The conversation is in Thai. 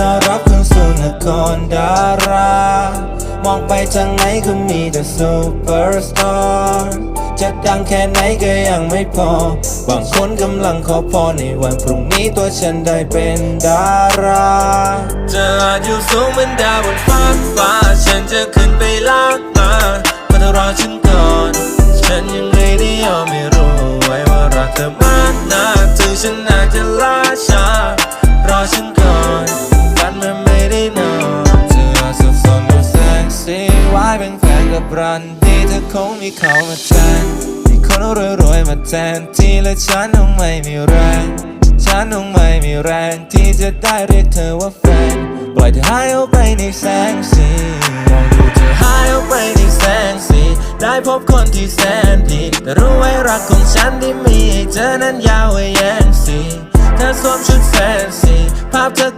ต้อนรับเข้าสู่นครดารามองไปทางไหนก็มีแต่ซูเปอร์สตาร์จะดังแค่ไหนก็ยังไม่พอ บางคนกำลังขอพรในวันพรุ่งนี้ตัวฉันได้เป็นดาราเธอายู่สูงเหมือนดาวบนฟ้าฟ้า ฉันจะขึ้นไปลากมาเพื่อรอฉันก่อน ฉันยังไม่ได้ยอมไม่รู้ไว้ว่ารักเธอมากนะถึงฉันอาจจะล่าช้า เป็นแฟนกับรันดีเธอคงมีเขามาแทนมีคนรวยๆมาแทนที่และฉันคงไม่มีแรง ฉันคงไม่มีแรงที่จะได้เรียกเธอว่าแฟน ปล่อยเธอหายออกไปในแสงสีมองดูเธอหายออกไปในแสงสีได้พบคนที่แสนดีแต่รู้ไว้รักของฉันที่มีให้เธอนั้นยาวไว้แย่งสีเธอสวมชุดแฟนซีภาพเธอ